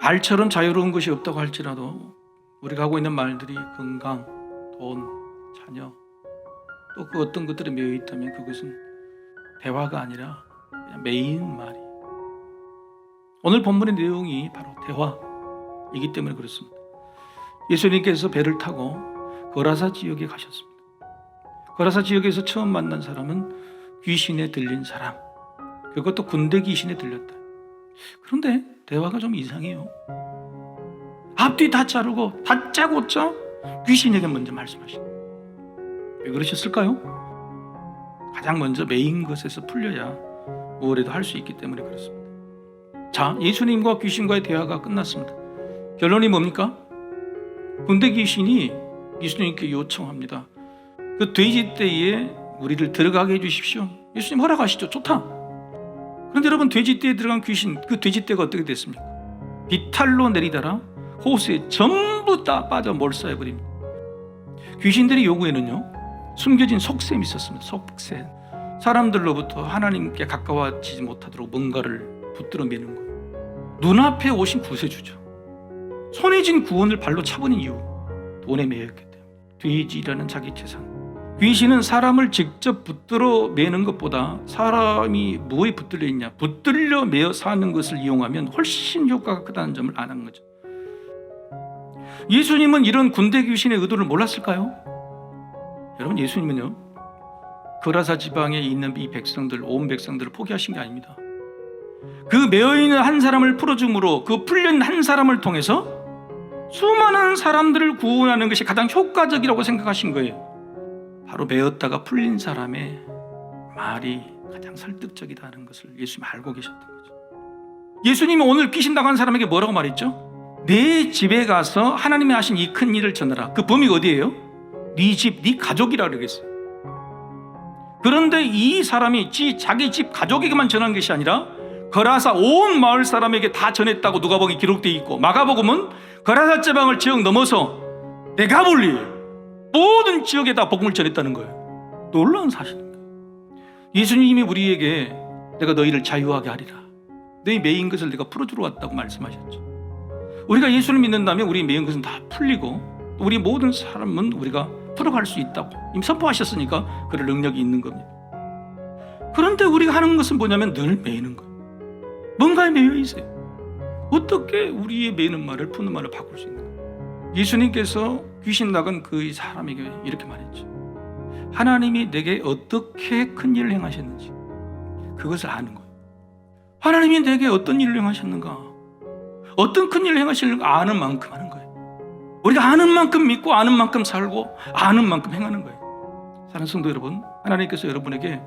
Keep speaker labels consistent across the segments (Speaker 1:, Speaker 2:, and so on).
Speaker 1: 말처럼 자유로운 것이 없다고 할지라도 우리가 하고 있는 말들이 건강, 돈, 자녀 또 그 어떤 것들에 매여 있다면 그것은 대화가 아니라 그냥 메인 말이 오늘 본문의 내용이 바로 대화이기 때문에 그렇습니다. 예수님께서 배를 타고 거라사 지역에 가셨습니다. 거라사 지역에서 처음 만난 사람은 귀신에 들린 사람 그것도 군대 귀신에 들렸다. 그런데 대화가 좀 이상해요. 앞뒤 다 자르고 다 짜고 짜 귀신에게 먼저 말씀하시다. 왜 그러셨을까요? 가장 먼저 메인 것에서 풀려야 무엇이라도 할 수 있기 때문에 그렇습니다. 자, 예수님과 귀신과의 대화가 끝났습니다. 결론이 뭡니까? 군대 귀신이 예수님께 요청합니다. 그 돼지 떼에 우리를 들어가게 해주십시오. 예수님 허락하시죠. 좋다. 그런데 여러분 돼지 떼에 들어간 귀신 그 돼지 떼가 어떻게 됐습니까? 비탈로 내리다라 호수에 전부 다 빠져 몰사해 버립니다. 귀신들의 요구에는요 숨겨진 속셈이 있었습니다. 속셈. 사람들로부터 하나님께 가까워지지 못하도록 뭔가를 붙들어 매는 거예요. 눈앞에 오신 구세주죠. 손에 쥔 구원을 발로 차버린 이유 돈에 매였기 때문에 돼지라는 자기 재산 귀신은 사람을 직접 붙들어 매는 것보다 사람이 뭐에 붙들려 있냐 붙들려 매어 사는 것을 이용하면 훨씬 효과가 크다는 점을 아는 거죠 예수님은 이런 군대 귀신의 의도를 몰랐을까요? 여러분 예수님은요 그라사 지방에 있는 이 백성들 온 백성들을 포기하신 게 아닙니다 그 매어 있는 한 사람을 풀어줌으로 그 풀린 한 사람을 통해서 수많은 사람들을 구원하는 것이 가장 효과적이라고 생각하신 거예요. 바로 매었다가 풀린 사람의 말이 가장 설득적이다는 것을 예수님 알고 계셨던 거죠. 예수님이 오늘 귀신 나간 사람에게 뭐라고 말했죠? 내 집에 가서 하나님이 하신 이 큰 일을 전하라. 그 범위가 어디예요? 네 집, 네 가족이라 그러겠어요. 그런데 이 사람이 지- 자기 집 가족에게만 전한 것이 아니라 거라사 온 마을 사람에게 다 전했다고 누가복음에 기록되어 있고 마가복음은 거라사 지방을 지역 넘어서 내가 볼리 모든 지역에 다 복음을 전했다는 거예요. 놀라운 사실입니다. 예수님이 우리에게 내가 너희를 자유하게 하리라. 너희 매인 것을 내가 풀어주러 왔다고 말씀하셨죠. 우리가 예수를 믿는다면 우리 매인 것은 다 풀리고 또 우리 모든 사람은 우리가 풀어갈 수 있다고 이미 선포하셨으니까 그럴 능력이 있는 겁니다. 그런데 우리가 하는 것은 뭐냐면 늘 매이는 거예요. 뭔가에 매여 있어요. 어떻게 우리의 매는 말을 푸는 말을 바꿀 수 있는가? 예수님께서 귀신 나간 그 사람에게 이렇게 말했죠. 하나님이 내게 어떻게 큰 일을 행하셨는지 그것을 아는 거예요. 하나님이 내게 어떤 일을 행하셨는가? 어떤 큰 일을 행하시는가 아는 만큼 하는 거예요. 우리가 아는 만큼 믿고 아는 만큼 살고 아는 만큼 행하는 거예요. 사랑하는 성도 여러분, 하나님께서 여러분에게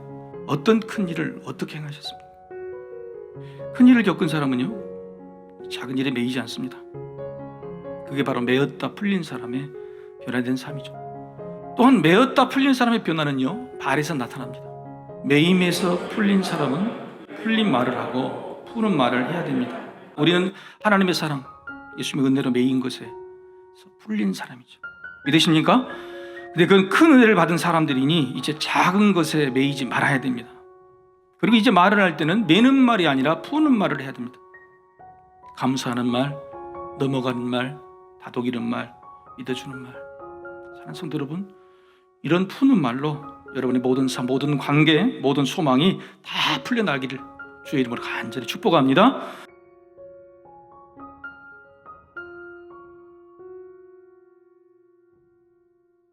Speaker 1: 어떤 큰 일을 어떻게 행하셨습니까? 큰 일을 겪은 사람은요 작은 일에 매이지 않습니다. 그게 바로 매었다 풀린 사람의 변화된 삶이죠. 또한 매었다 풀린 사람의 변화는요 발에서 나타납니다. 매임에서 풀린 사람은 풀린 말을 하고 푸는 말을 해야 됩니다. 우리는 하나님의 사랑, 예수님의 은혜로 매인 것에 풀린 사람이죠. 믿으십니까? 근데 그건 큰 은혜를 받은 사람들이니 이제 작은 것에 매이지 말아야 됩니다. 그리고 이제 말을 할 때는 매는 말이 아니라 푸는 말을 해야 됩니다. 감사하는 말, 넘어가는 말, 다독이는 말, 믿어주는 말. 사랑하는 성도 여러분, 이런 푸는 말로 여러분의 모든 삶, 모든 관계, 모든 소망이 다 풀려나기를 주의 이름으로 간절히 축복합니다.